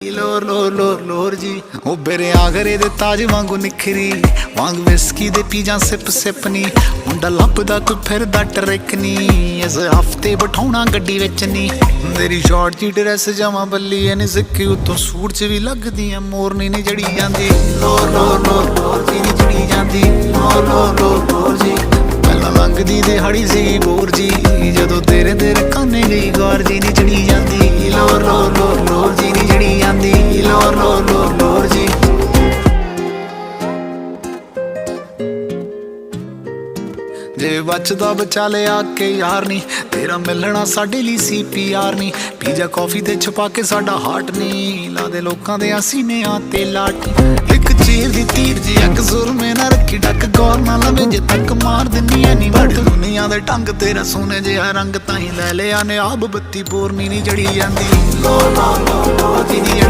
ਲੋਰ ਲੋਰ ਲੋਰ ਲੋਰ ਜੀ। ਉਹ ਬੇਰੇ ਆਗਰੇ ਦੇ ਤਾਜ ਵਾਂਗੂ ਨਿਖਰੀ। ਵਾਂਗ ਵਿਸਕੀ ਦੇ ਪੀ ਜਾਂ ਸਿਪ ਸਿਪ ਨੀ ਮੁੰਡਾ ਲੱਭਦਾ ਕੋਈ ਫਿਰਦਾ ਟਰਕ ਨੀ ਇਸ ਹਫ਼ਤੇ ਬਿਠਾਉਣਾ ਗੱਡੀ ਵਿੱਚ ਨੀ ਮੇਰੀ ਸ਼ਾਰਟ ਜੀ ਡਰੈਸ ਜਮਾ ਬੱਲੀ। ਐ ਨੀ ਸਿੱਕੀ ਉਤੋਂ ਸੂਟ 'ਚ ਵੀ ਲੱਗਦੀ ਐ। ਮੋਰਨੀ ਨੀ ਜੜੀ ਜਾਂਦੀ। ਲੋਰ ਲੋਰ ਲੋਰ ਲੋਰ ਜੀ ਨੀ ਜੜੀ ਜਾਂਦੀ। ਲੋਰ ਲੋਰ ਲੋਰ ਲੋਰ ਜੀ। ਪਹਿਲਾਂ ਲੰਘਦੀ ਤੇ ਹੜੀ ਸੀ ਬੋਰ ਜੀ। ਜਦੋਂ ਤੇਰੇ ਤੇਰੇ ਕਾਨੇ ਗਈ ਗੌਰ ਜੀ ਨੀ ਚੜੀ ਜਾਂਦੀ। ਜੇ ਬਚਦਾ ਬਚਾ ਲਿਆ ਕੇ ਯਾਰ ਨਹੀਂ ਤੇਰਾ ਮਿਲਣਾ ਸਾਡੇ ਲਈ ਸੀ ਪੀਆਰ ਨਹੀਂ ਪੀਜਾ, ਕਾਫੀ ਤੇ ਛੁਪਾ ਕੇ ਸਾਡਾ ਹਾਰਟ ਨਹੀਂ ਲਾ ਦੇ ਲੋਕਾਂ ਦੇ ਸੀਨਿਆਂ ਤੇ ਲਾਟ ਇੱਕ ਚੀਰ ਦੀ ਤੀਰ ਜੀ, ਇੱਕ ਜ਼ੁਰਮੇ ਨਾ ਰੱਖੀ ਡੱਕ। ਗੌਰ ਨਾ ਲਵੇਂ ਜੇ ਤੱਕ ਮਾਰ ਦਿੰਨੀ ਐ ਨਹੀਂ ਵੜ। ਦੁਨੀਆ ਦੇ ਟੰਗ ਤੇਰਾ ਸੋਨੇ ਜਿਹਾ ਰੰਗ ਤਾਂ ਹੀ ਲੈ ਲਿਆ ਨੇ। ਆਬ ਬੱਤੀ ਪੂਰਨੀ ਨਹੀਂ ਜੜੀ ਜਾਂਦੀ। ਲੋ ਲੋ ਲੋ ਲੋ ਜੀ